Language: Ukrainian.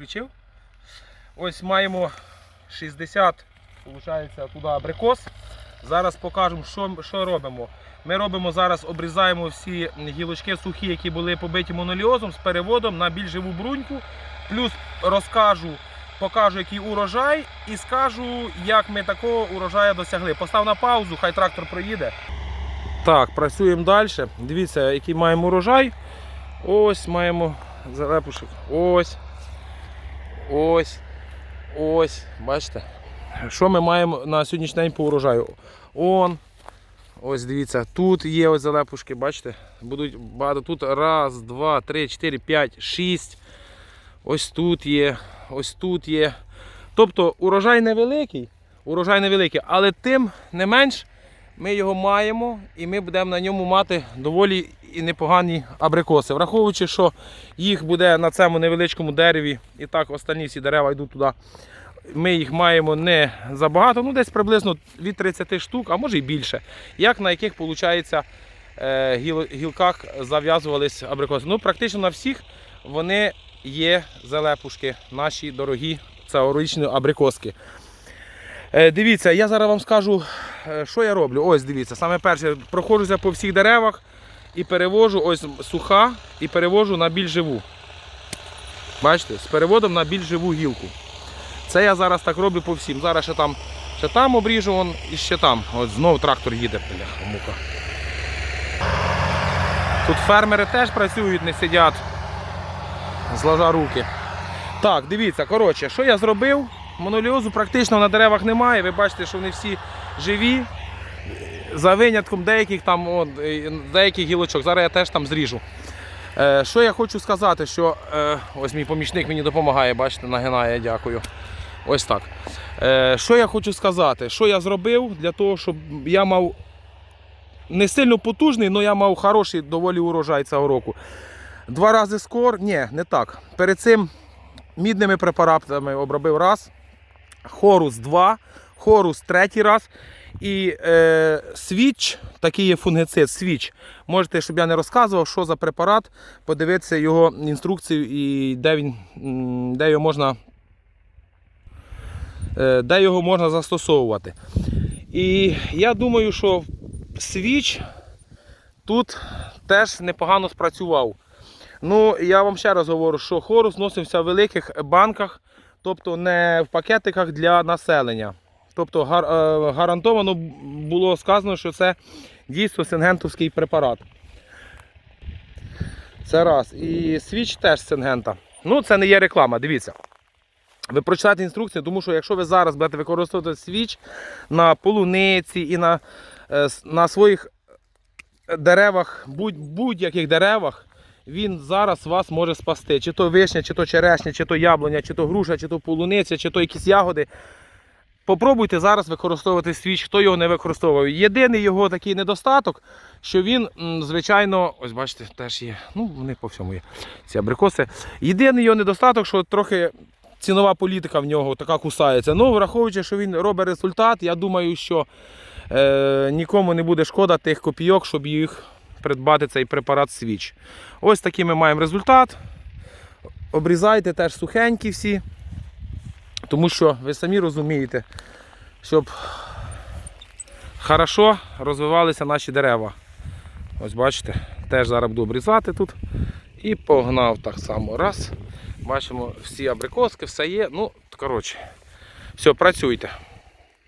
Включив? Ось маємо 60, виходить, туди абрикос. Зараз покажемо, що, що робимо. Ми робимо зараз, обрізаємо всі гілочки сухі, які були побиті моноліозом з переводом на більш живу бруньку. Плюс розкажу, покажу, який урожай, і скажу, як ми такого урожаю досягли. Постав на паузу, хай трактор проїде. Так, працюємо далі. Дивіться, який маємо урожай. Ось маємо залепушок. Ось. Ось. Ось. Бачите? Що ми маємо на сьогоднішній день по урожаю? Он. Ось дивіться, тут є ось залепушки, бачите? Будуть багато. Тут раз, два, три, чотири, п'ять, шість. Ось тут є, ось тут є. Тобто урожай невеликий, урожай невеликий, але тим не менш ми його маємо і ми будемо на ньому мати доволі і непогані абрикоси. Враховуючи, що їх буде на цьому невеличкому дереві, і так останні всі дерева йдуть туди. Ми їх маємо не забагато, ну десь приблизно від 30 штук, а може і більше. Як на яких виходить, гілках зав'язувались абрикоси. Ну, практично на всіх вони є залепушки, наші дорогі цьогорічні абрикоски. Е, Дивіться, я зараз вам скажу, е, що я роблю. Ось дивіться, саме перше, проходжуся по всіх деревах і перевожу ось суха і перевожу на більш живу. Бачите, з переводом на більш живу гілку. Це я зараз так роблю по всім. Зараз ще там, ще там обріжу вон, і ще там. Ось знову трактор їде, бляха, мука. Тут фермери теж працюють, не сидять, зложа руки. Так, дивіться, коротше, що я зробив? Моноліозу практично на деревах немає. Ви бачите, що вони всі живі. За винятком деяких там, от, е, деяких гілочок. Зараз я теж там зріжу. Е, що я хочу сказати, що е, ось мій помічник мені допомагає, бачите, нагинає, дякую. Ось так. Е, що я хочу сказати? Що я зробив для того, щоб я мав не сильно потужний, але я мав хороший доволі урожай цього року. Два рази скор, ні, не так. Перед цим мідними препаратами обробив раз, хорус два, хорус третій раз. І е, свіч, такий є фунгицид, свіч. Можете, щоб я не розказував, що за препарат, подивитися його інструкцію і де, він, де, його, можна, е, де його можна застосовувати. І я думаю, що свіч тут теж непогано спрацював. Ну, я вам ще раз говорю, що хорус носився в великих банках, тобто не в пакетиках для населення. Тобто е, гарантовано було сказано, що це дійсно сингентовський препарат. Це раз. І свіч теж сингента. Ну, це не є реклама, дивіться. Ви прочитайте інструкцію, тому що якщо ви зараз будете використовувати свіч на полуниці і на, е, на своїх деревах, будь- будь-яких деревах, він зараз вас може спасти. Чи то вишня, чи то черешня, чи то яблуня, чи то груша, чи то полуниця, чи то якісь ягоди. Попробуйте зараз використовувати свіч, хто його не використовував. Єдиний його такий недостаток, що він, звичайно, ось бачите, теж є. Ну, вони по всьому є. Ці абрикоси. Єдиний його недостаток, що трохи цінова політика в нього така кусається. Ну, враховуючи, що він робить результат, я думаю, що е, нікому не буде шкода тих копійок, щоб їх придбати цей препарат свіч. Ось такий ми маємо результат. Обрізайте теж сухенькі всі. Тому що ви самі розумієте, щоб хорошо розвивалися наші дерева. Ось бачите, теж зараз буду обрізати тут. І погнав так само. Раз. Бачимо, всі абрикоски, все є. Ну, коротше, все, працюйте.